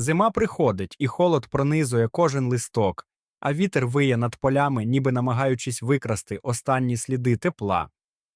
Зима приходить, і холод пронизує кожен листок, а вітер виє над полями, ніби намагаючись викрасти останні сліди тепла.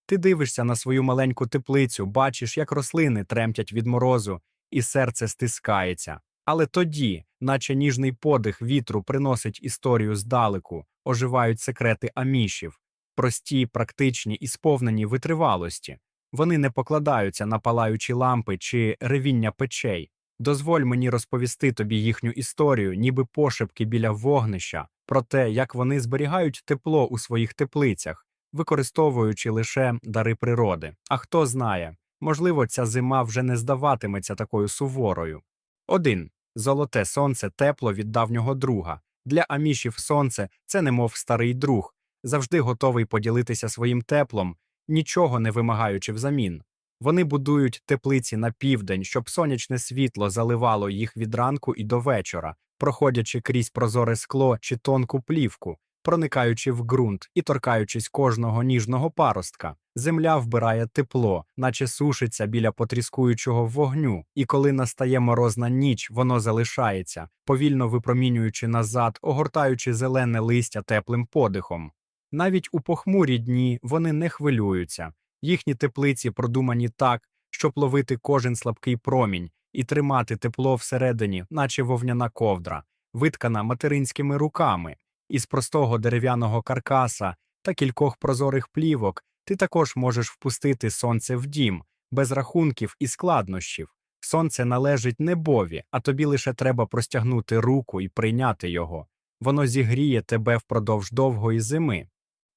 Ти дивишся на свою маленьку теплицю, бачиш, як рослини тремтять від морозу, і серце стискається. Але тоді, наче ніжний подих вітру приносить історію здалеку, оживають секрети амішів, прості, практичні і сповнені витривалості. Вони не покладаються на палаючі лампи чи ревіння печей. Дозволь мені розповісти тобі їхню історію, ніби пошепки біля вогнища, про те, як вони зберігають тепло у своїх теплицях, використовуючи лише дари природи. А хто знає, можливо, ця зима вже не здаватиметься такою суворою. 1. Золоте сонце тепло від давнього друга. Для амішів сонце це немов старий друг, завжди готовий поділитися своїм теплом, нічого не вимагаючи взамін. Вони будують теплиці на південь, щоб сонячне світло заливало їх від ранку і до вечора, проходячи крізь прозоре скло чи тонку плівку, проникаючи в ґрунт і торкаючись кожного ніжного паростка. Земля вбирає тепло, наче сушиться біля потріскуючого вогню, і коли настає морозна ніч, воно залишається, повільно випромінюючи назад, огортаючи зелене листя теплим подихом. Навіть у похмурі дні вони не хвилюються. Їхні теплиці продумані так, щоб ловити кожен слабкий промінь і тримати тепло всередині, наче вовняна ковдра, виткана материнськими руками. Із простого дерев'яного каркаса та кількох прозорих плівок ти також можеш впустити сонце в дім, без рахунків і складнощів. Сонце належить небові, а тобі лише треба простягнути руку і прийняти його. Воно зігріє тебе впродовж довгої зими.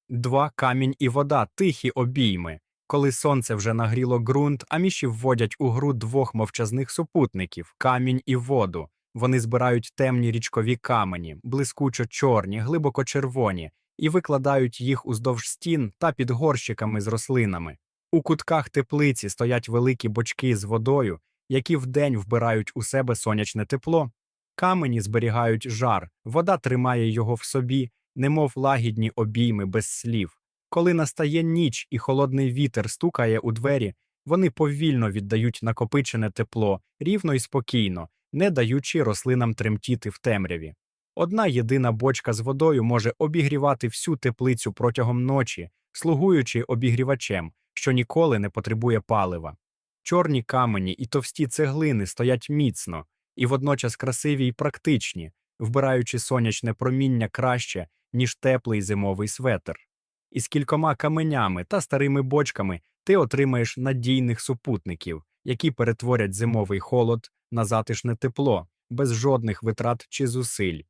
Два камінь і вода тихі обійми. Коли сонце вже нагріло ґрунт, аміші вводять у гру двох мовчазних супутників камінь і воду. Вони збирають темні річкові камені, блискучо чорні, глибоко червоні, і викладають їх уздовж стін та під горщиками з рослинами. У кутках теплиці стоять великі бочки з водою, які вдень вбирають у себе сонячне тепло. Камені зберігають жар, вода тримає його в собі, немов лагідні обійми без слів. Коли настає ніч і холодний вітер стукає у двері, вони повільно віддають накопичене тепло, рівно і спокійно, не даючи рослинам тремтіти в темряві. Одна єдина бочка з водою може обігрівати всю теплицю протягом ночі, слугуючи обігрівачем, що ніколи не потребує палива. Чорні камені і товсті цеглини стоять міцно і водночас красиві й практичні, вбираючи сонячне проміння краще, ніж теплий зимовий светр. Із кількома каменями та старими бочками ти отримаєш надійних супутників, які перетворять зимовий холод на затишне тепло, без жодних витрат чи зусиль.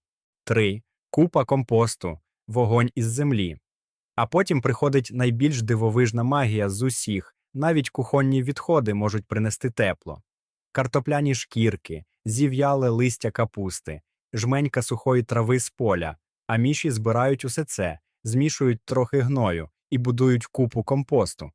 3. Купа компосту, вогонь із землі. А потім приходить найбільш дивовижна магія з усіх, навіть кухонні відходи можуть принести тепло. Картопляні шкірки, зів'яле листя капусти, жменька сухої трави з поля, а міші збирають усе це, змішують трохи гною і будують купу компосту.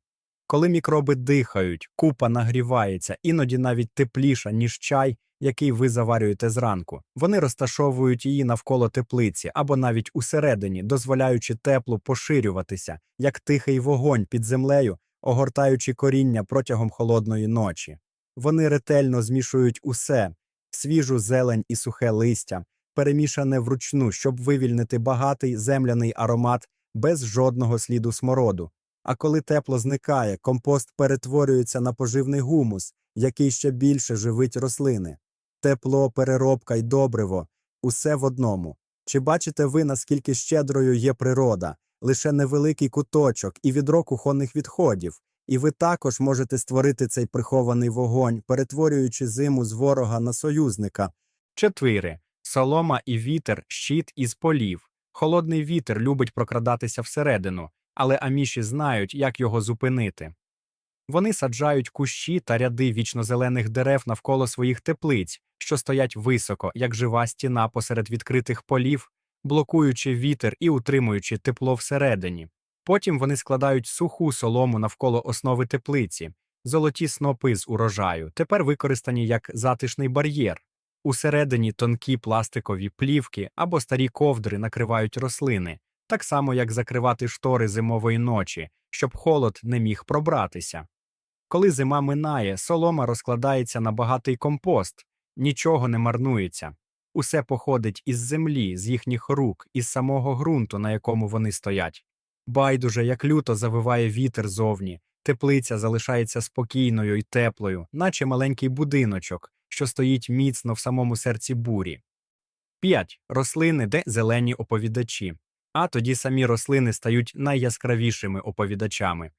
Коли мікроби дихають, купа нагрівається, іноді навіть тепліша, ніж чай, який ви заварюєте зранку. Вони розташовують її навколо теплиці або навіть усередині, дозволяючи теплу поширюватися, як тихий вогонь під землею, огортаючи коріння протягом холодної ночі. Вони ретельно змішують усе свіжу зелень і сухе листя, перемішане вручну, щоб вивільнити багатий земляний аромат без жодного сліду смороду. А коли тепло зникає, компост перетворюється на поживний гумус, який ще більше живить рослини. Тепло, переробка й добриво усе в одному. Чи бачите ви, наскільки щедрою є природа, лише невеликий куточок і відро кухонних відходів, і ви також можете створити цей прихований вогонь, перетворюючи зиму з ворога на союзника. Четвири. Солома і вітер щит із полів. Холодний вітер любить прокрадатися всередину, але аміші знають, як його зупинити. Вони саджають кущі та ряди вічнозелених дерев навколо своїх теплиць, що стоять високо, як жива стіна посеред відкритих полів, блокуючи вітер і утримуючи тепло всередині. Потім вони складають суху солому навколо основи теплиці, золоті снопи з урожаю, тепер використані як затишний бар'єр. Усередині тонкі пластикові плівки або старі ковдри накривають рослини, так само як закривати штори зимової ночі, щоб холод не міг пробратися. Коли зима минає, солома розкладається на багатий компост, нічого не марнується. Усе походить із землі, з їхніх рук, із самого ґрунту, на якому вони стоять. Байдуже, як люто завиває вітер зовні, теплиця залишається спокійною і теплою, наче маленький будиночок, що стоїть міцно в самому серці бурі. 5. Рослини, де зелені оповідачі. А тоді самі рослини стають найяскравішими оповідачами.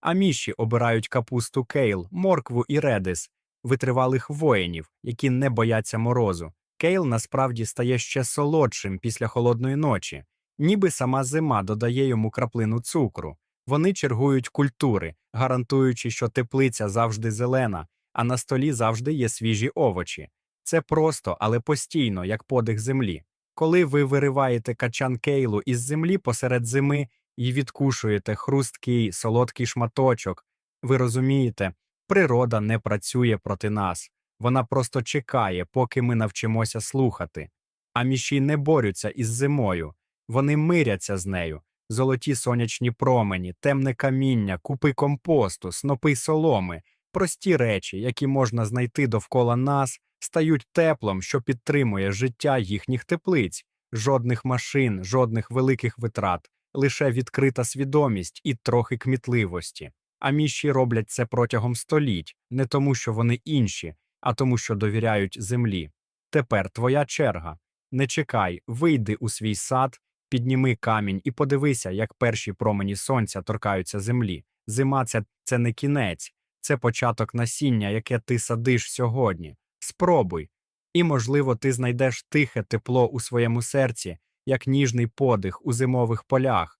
Аміші обирають капусту кейл, моркву і редис, витривалих воїнів, які не бояться морозу. Кейл насправді стає ще солодшим після холодної ночі, ніби сама зима додає йому краплину цукру. Вони чергують культури, гарантуючи, що теплиця завжди зелена, а на столі завжди є свіжі овочі. Це просто, але постійно, як подих землі. Коли ви вириваєте качан кейлу із землі посеред зими і відкушуєте хрусткий солодкий шматочок, ви розумієте, природа не працює проти нас. Вона просто чекає, поки ми навчимося слухати. А міші не борються із зимою, вони миряться з нею. Золоті сонячні промені, темне каміння, купи компосту, снопи соломи, прості речі, які можна знайти довкола нас, стають теплом, що підтримує життя їхніх теплиць, жодних машин, жодних великих витрат, лише відкрита свідомість і трохи кмітливості. А міші роблять це протягом століть, не тому, що вони інші, а тому, що довіряють землі. Тепер твоя черга. Не чекай, вийди у свій сад, підніми камінь і подивися, як перші промені сонця торкаються землі. Зима це, це не кінець, це початок насіння, яке ти садиш сьогодні. Спробуй. І, можливо, ти знайдеш тихе тепло у своєму серці, як ніжний подих у зимових полях,